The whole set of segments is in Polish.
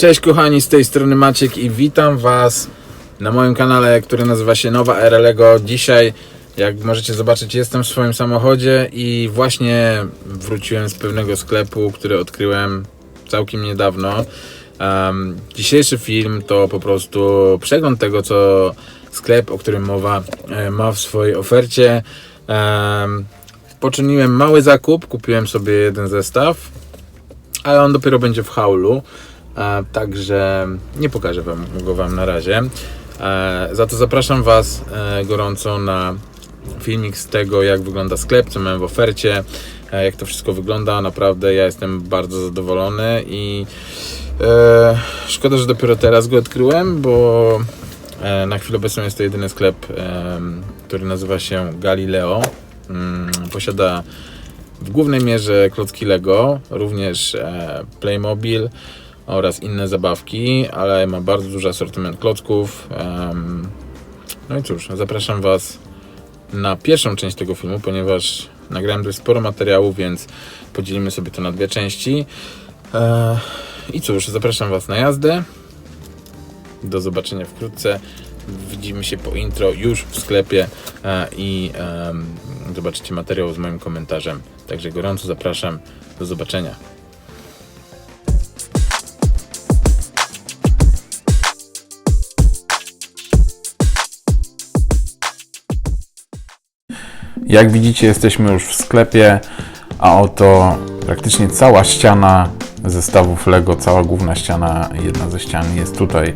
Cześć kochani, z tej strony Maciek i witam Was na moim kanale, który nazywa się Nowa Era Lego. Dzisiaj, jak możecie zobaczyć, jestem w swoim samochodzie i właśnie wróciłem z pewnego sklepu, który odkryłem całkiem niedawno. Em, dzisiejszy film to po prostu przegląd tego, co sklep, o którym mowa, e, ma w swojej ofercie. Em, poczyniłem mały zakup, kupiłem sobie jeden zestaw, ale on dopiero będzie w haulu. Także nie pokażę wam go wam na razie. Za to zapraszam Was e, gorąco na filmik z tego, jak wygląda sklep, co mam w ofercie, e, jak to wszystko wygląda. Naprawdę ja jestem bardzo zadowolony i e, szkoda, że dopiero teraz go odkryłem, bo na chwilę obecną jest to jedyny sklep, który nazywa się Galileo. Mm, posiada w głównej mierze klocki Lego, również Playmobil oraz inne zabawki, ale ma bardzo duży asortyment klocków. no i cóż, zapraszam Was na pierwszą część tego filmu, ponieważ nagrałem dość sporo materiału, więc podzielimy sobie to na dwie części. E, I cóż, zapraszam Was na jazdę. Do zobaczenia wkrótce. Widzimy się po intro już w sklepie e, i zobaczycie materiał z moim komentarzem. Także gorąco zapraszam. Do zobaczenia. Jak widzicie, jesteśmy już w sklepie, a oto praktycznie cała ściana zestawów Lego, cała główna ściana, jedna ze ścian jest tutaj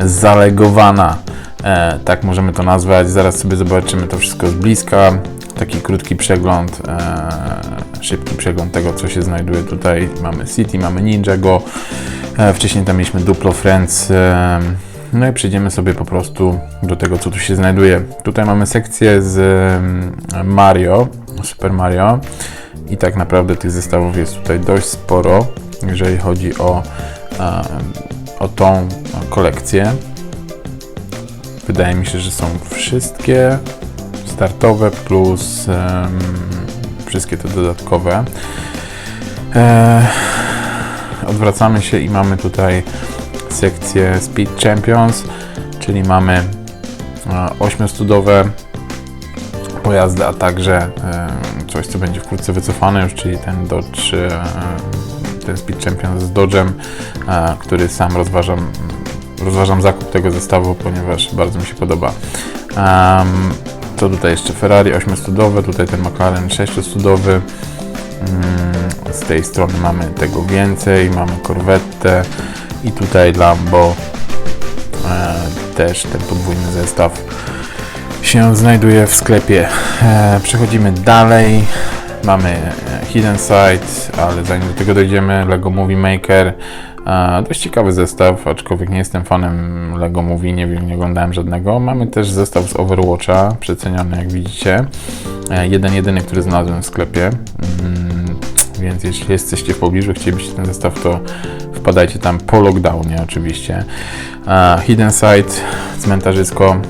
zalegowana. E, tak możemy to nazwać. Zaraz sobie zobaczymy to wszystko z bliska. Taki krótki przegląd, e, szybki przegląd tego, co się znajduje tutaj. Mamy City, mamy Ninjago. E, wcześniej tam mieliśmy Duplo Friends. E, no i przejdziemy sobie po prostu do tego, co tu się znajduje. Tutaj mamy sekcję z em, Mario, Super Mario. I tak naprawdę tych zestawów jest tutaj dość sporo, jeżeli chodzi o, o tą kolekcję. Wydaje mi się, że są wszystkie startowe plus em, wszystkie te dodatkowe. E, odwracamy się i mamy tutaj sekcję Speed Champions, czyli mamy e, ośmiostudowe pojazdy, a także e, coś, co będzie wkrótce wycofane już, czyli ten Dodge, e, ten Speed Champions z Dodge'em, e, który sam rozważam, rozważam zakup tego zestawu, ponieważ bardzo mi się podoba. Co tutaj jeszcze? Ferrari 8-studowe, tutaj ten McLaren 6-studowy. Mm, Z tej strony mamy tego więcej, mamy Corvette i tutaj Lambo e, też ten podwójny zestaw się znajduje w sklepie. E, przechodzimy dalej. Mamy e, Hidden Side, ale zanim do tego dojdziemy, Lego Movie Maker. E, dość ciekawy zestaw, aczkolwiek nie jestem fanem Lego Movie, nie wiem, nie oglądałem żadnego. Mamy też zestaw z Overwatcha, przeceniony jak widzicie. E, jeden jedyny, który znalazłem w sklepie. Mm, więc jeśli jesteście w pobliżu, chcielibyście ten zestaw, to wpadajcie tam po lockdownie oczywiście. Hidden Side, cmentarzysko mm,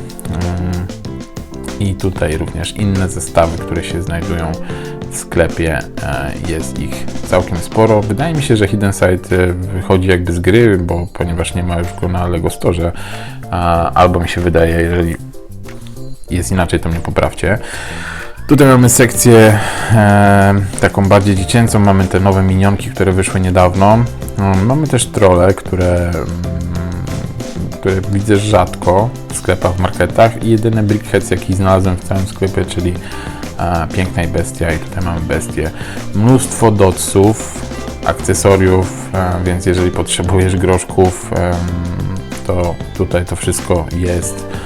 i tutaj również inne zestawy, które się znajdują w sklepie. E, Jest ich całkiem sporo. Wydaje mi się, że Hidden Side e, wychodzi jakby z gry, bo ponieważ nie ma już go na Lego Store, albo mi się wydaje, jeżeli jest inaczej, to mnie poprawcie. Tutaj mamy sekcję e, taką bardziej dziecięcą, mamy te nowe minionki, które wyszły niedawno. Mm, Mamy też trole, które, mm, które widzę rzadko w sklepach, w marketach i jedyny brickheads jaki znalazłem w całym sklepie, czyli e, Piękna i Bestia i tutaj mamy bestię. Mnóstwo dotsów, akcesoriów, e, więc jeżeli potrzebujesz groszków, em, to tutaj to wszystko jest e,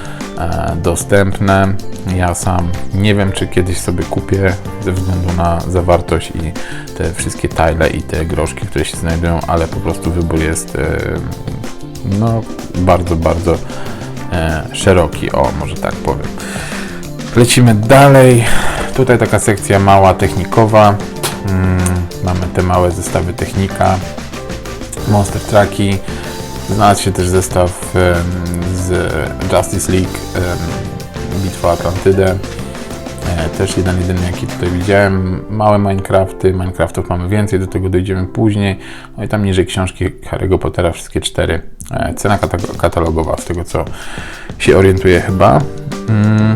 dostępne. Ja sam nie wiem, czy kiedyś sobie kupię ze względu na zawartość i te wszystkie tile i te groszki, które się znajdują, ale po prostu wybór jest e, no, bardzo, bardzo e, szeroki, o może tak powiem. Lecimy dalej. Tutaj taka sekcja mała technikowa. Mm, mamy te małe zestawy technika, Monster Trucki. Znalazł się też zestaw z Justice League Bitwa Atlantydę. E, Też jeden, jedyny jaki tutaj widziałem. Małe Minecrafty, Minecraftów mamy więcej, do tego dojdziemy później. No i tam niżej książki Harry'ego Pottera, wszystkie cztery. E, Cena kata- katalogowa, z tego co się orientuję chyba. Mm.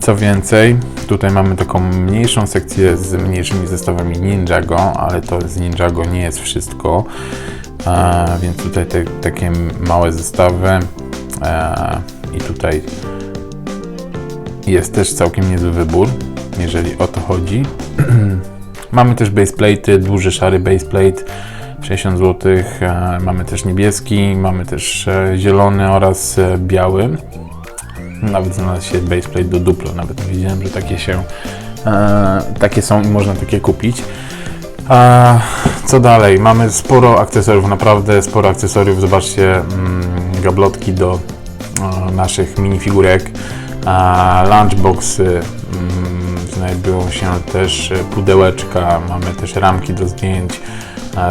Co więcej, tutaj mamy taką mniejszą sekcję z mniejszymi zestawami Ninjago, ale to z Ninjago nie jest wszystko. Więc tutaj te, takie małe zestawy i tutaj jest też całkiem niezły wybór, jeżeli o to chodzi. mamy też baseplate'y, duży szary baseplate, 60 zł. Mamy też niebieski, mamy też e, zielony oraz e, biały. Nawet znalazł się baseplate do Duplo, nawet nie wiedziałem, że takie się e, takie są i można takie kupić. A co dalej? Mamy sporo akcesoriów, naprawdę sporo akcesoriów. Zobaczcie, mm, gablotki do e, naszych minifigurek, lunchboxy, mm, znajdują się też e, pudełeczka, mamy też ramki do zdjęć,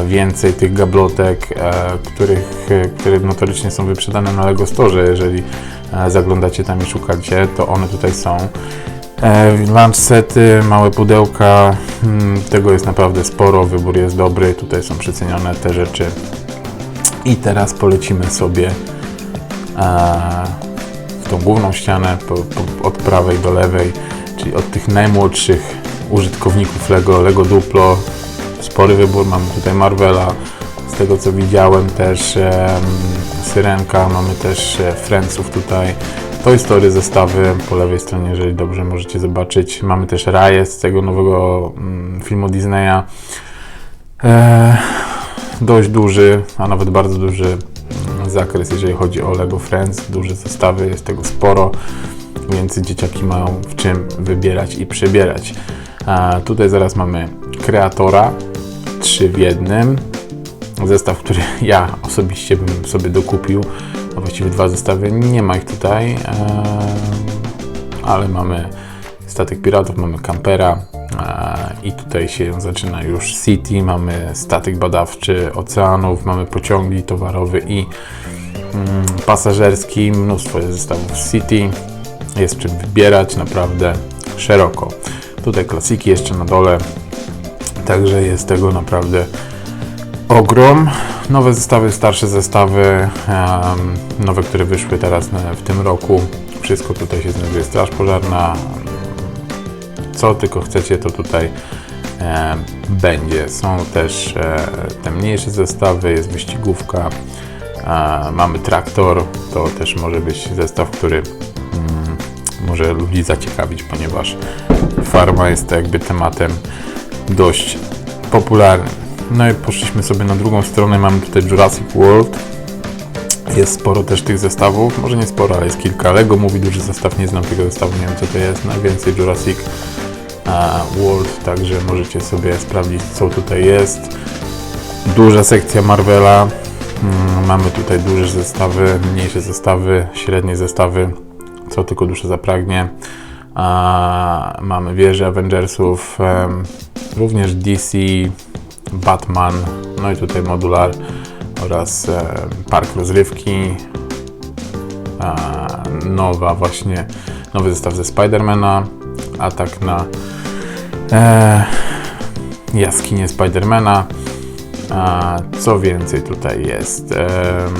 więcej tych gablotek, e, których, które notorycznie są wyprzedane na Lego Store. Jeżeli zaglądacie tam i szukacie, to one tutaj są. E, Lunch sety, małe pudełka, mm, tego jest naprawdę sporo, wybór jest dobry, tutaj są przecenione te rzeczy. I teraz polecimy sobie e, w tą główną ścianę od prawej do lewej, czyli od tych najmłodszych użytkowników Lego, Lego Duplo. Spory wybór, mamy tutaj Marvela, z tego co widziałem też Syrenka, mamy też e, Friendsów tutaj. Toy Story zestawy po lewej stronie, jeżeli dobrze możecie zobaczyć. Mamy też Raje z tego nowego mm, filmu Disneya. E, dość duży, a nawet bardzo duży mm, zakres, jeżeli chodzi o Lego Friends. Duże zestawy, jest tego sporo, więc dzieciaki mają w czym wybierać i przebierać. E, tutaj zaraz mamy kreatora, trzy w jednym. Zestaw, który ja osobiście bym sobie dokupił, a właściwie dwa zestawy. Nie ma ich tutaj, ale mamy statek piratów, mamy kampera e, i tutaj się zaczyna już City, mamy statek badawczy oceanów, mamy pociągi towarowy i mm, pasażerski, mnóstwo jest zestawów City, jest czym wybierać naprawdę szeroko. Tutaj klasiki jeszcze na dole, także jest tego naprawdę ogrom. Nowe zestawy, starsze zestawy, nowe, które wyszły teraz na, w tym roku. Wszystko tutaj się znajduje. Straż pożarna, co tylko chcecie, to tutaj e, będzie. Są też e, te mniejsze zestawy, jest wyścigówka, e, mamy traktor, to też może być zestaw, który mm, może ludzi zaciekawić, ponieważ farma jest jakby tematem dość popularnym. No i poszliśmy sobie na drugą stronę, mamy tutaj Jurassic World. Jest sporo też tych zestawów, może nie sporo, ale jest kilka. Lego mówi duży zestaw, nie znam tego zestawu, nie wiem co to jest. Najwięcej Jurassic World, także możecie sobie sprawdzić co tutaj jest. Duża sekcja Marvela. Mm, Mamy tutaj duże zestawy, mniejsze zestawy, średnie zestawy, co tylko dusza zapragnie. Mamy wieże Avengersów, również DC, Batman, no i tutaj modular oraz em, park rozrywki. A, nowa właśnie, nowy zestaw ze Spidermana, atak na e, jaskinię Spidermana. Co więcej tutaj jest? Em,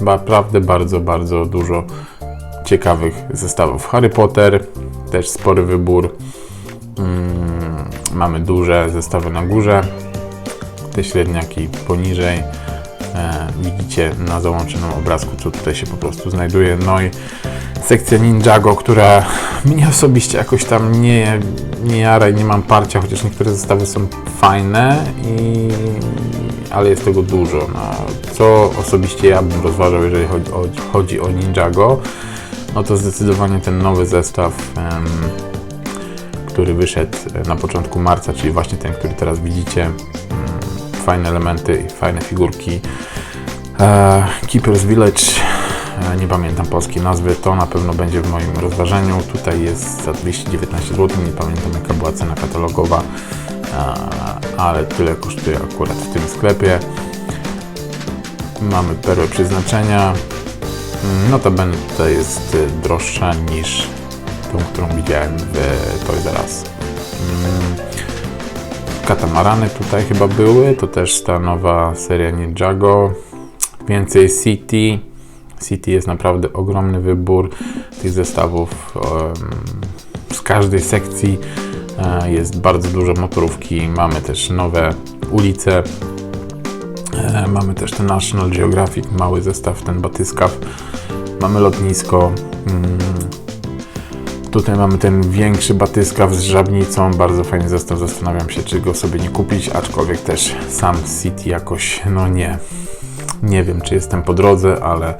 naprawdę bardzo, bardzo dużo ciekawych zestawów. Harry Potter, też spory wybór. Mamy duże zestawy na górze, te średniaki poniżej. E, widzicie na załączonym obrazku, co tutaj się po prostu znajduje. No i sekcja Ninjago, która mnie osobiście jakoś tam nie, nie jara i nie mam parcia, chociaż niektóre zestawy są fajne, i, ale jest tego dużo. No, co osobiście ja bym rozważał, jeżeli chodzi o, chodzi o Ninjago, no to zdecydowanie ten nowy zestaw, który wyszedł na początku marca, czyli właśnie ten, który teraz widzicie. Mm, Fajne elementy, fajne figurki. E, Keeper's Village, e, nie pamiętam polskiej nazwy, to na pewno będzie w moim rozważeniu. Tutaj jest za 219 zł, nie pamiętam jaka była cena katalogowa, e, ale tyle kosztuje akurat w tym sklepie. Mamy perłę przeznaczenia. Mm, Notabene tutaj jest droższa niż tą, którą widziałem w Toys R Us. Mm, Katamarany tutaj chyba były, to też ta nowa seria Ninjago. Więcej City. City jest naprawdę ogromny wybór tych zestawów. Z każdej sekcji e, jest bardzo dużo motorówki. Mamy też nowe ulice. E, Mamy też ten National Geographic, mały zestaw, ten batyskaw. Mamy lotnisko. Tutaj mamy ten większy batyskaw z żabnicą. Bardzo fajny zestaw. Zastanawiam się, czy go sobie nie kupić, aczkolwiek też sam City jakoś, no nie. Nie wiem, czy jestem po drodze, ale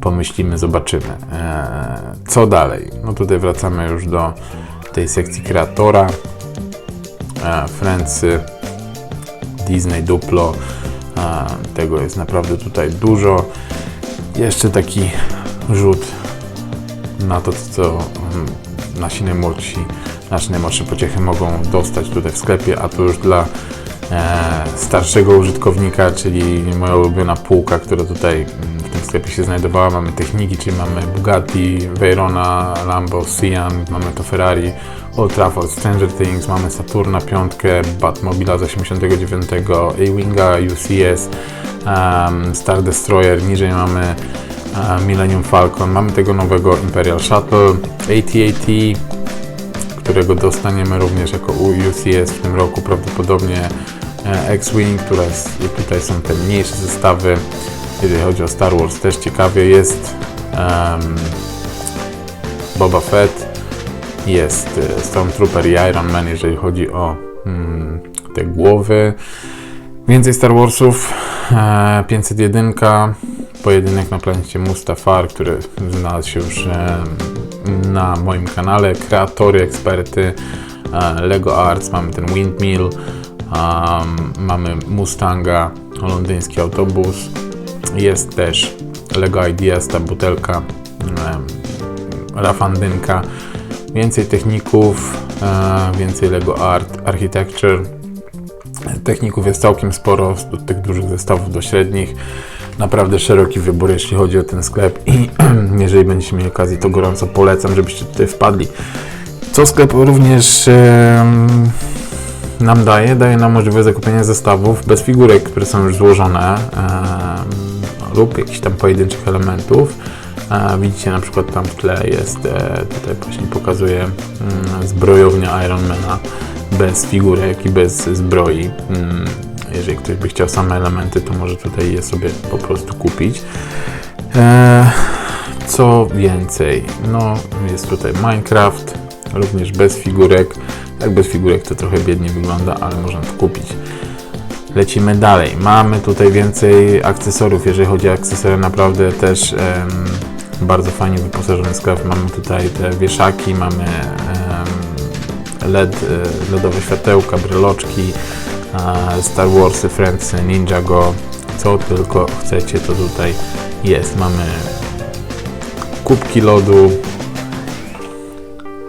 pomyślimy, zobaczymy. Eee, co dalej? No tutaj wracamy już do tej sekcji kreatora. Eee, Friendsy, Disney Duplo. Eee, tego jest naprawdę tutaj dużo. Jeszcze taki rzut na to, co nasi najmłodsi, nasze najmłodsze pociechy mogą dostać tutaj w sklepie, a to już dla e, starszego użytkownika, czyli moja ulubiona półka, która tutaj mm, w tym sklepie się znajdowała. Mamy techniki, czyli mamy Bugatti, Veyrona, Lambo, Sian, mamy to Ferrari, Old Trafford, Stranger Things, mamy Saturna 5, Batmobila z 89, A-Winga, UCS, um, Star Destroyer, niżej mamy Millennium Falcon, mamy tego nowego Imperial Shuttle, AT-AT, którego dostaniemy również jako UCS w tym roku prawdopodobnie e, X-Wing, i tutaj są te mniejsze zestawy, jeżeli chodzi o Star Wars też ciekawie jest em, Boba Fett, jest e, Stormtrooper i Iron Man, jeżeli chodzi o mm, te głowy. Więcej Star Warsów, e, 501, pojedynek na planecie Mustafar, który znalazł się już na moim kanale, kreatory, eksperty, e, Lego Arts, mamy ten Windmill, mamy Mustanga, londyński autobus, jest też Lego Ideas, ta butelka, rafandynka, więcej techników, e, więcej Lego Art, Architecture, Techników jest całkiem sporo, od tych dużych zestawów do średnich. Naprawdę szeroki wybór, jeśli chodzi o ten sklep i jeżeli będziecie mieli okazję, to gorąco polecam, żebyście tutaj wpadli. Co sklep również nam daje? Daje nam możliwość zakupienia zestawów bez figurek, które są już złożone lub jakichś tam pojedynczych elementów. E, widzicie na przykład tam w tle jest, e, tutaj właśnie pokazuję mm, zbrojownia Ironmana bez figurek i bez zbroi. Jeżeli ktoś by chciał same elementy, to może tutaj je sobie po prostu kupić. E, co więcej? No, jest tutaj Minecraft, również bez figurek. Jak bez figurek to trochę biednie wygląda, ale można to kupić. Lecimy dalej. Mamy tutaj więcej akcesoriów. Jeżeli chodzi o akcesoria, naprawdę też em, bardzo fajnie wyposażony sklep. Mamy tutaj te wieszaki, mamy em, LED, e, LEDowe światełka, bryloczki, Star Warsy, Friendsy, Ninjago. Co tylko chcecie, to tutaj jest. Mamy kubki lodu,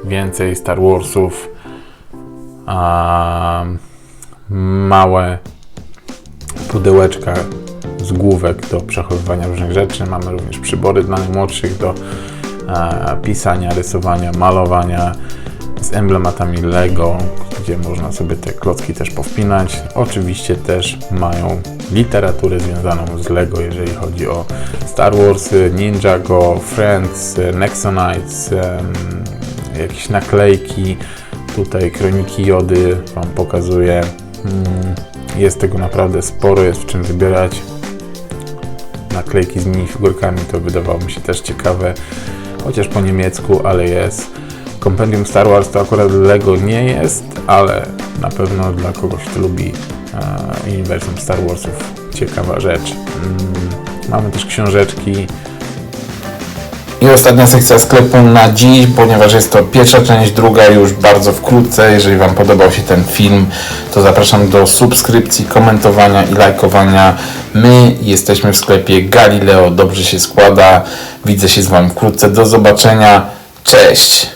więcej Star Warsów, małe pudełeczka z główek do przechowywania różnych rzeczy. Mamy również przybory dla najmłodszych do e, pisania, rysowania, malowania z emblematami Lego, gdzie można sobie te klocki też powpinać. Oczywiście też mają literaturę związaną z Lego, jeżeli chodzi o Star Warsy, Ninjago, Friends, Nexonites, jakieś naklejki. Tutaj kroniki Jody Wam pokazuję. Mm, Jest tego naprawdę sporo, jest w czym wybierać. Naklejki z minifigurkami to wydawało mi się też ciekawe, chociaż po niemiecku, ale jest. Kompendium Star Wars to akurat Lego nie jest, ale na pewno dla kogoś, kto lubi e, uniwersum Star Warsów ciekawa rzecz. Mm, Mamy też książeczki, I ostatnia sekcja sklepu na dziś, ponieważ jest to pierwsza część, druga już bardzo wkrótce. Jeżeli Wam podobał się ten film, to zapraszam do subskrypcji, komentowania i lajkowania. My jesteśmy w sklepie Galileo, dobrze się składa. Widzę się z Wami wkrótce. Do zobaczenia. Cześć!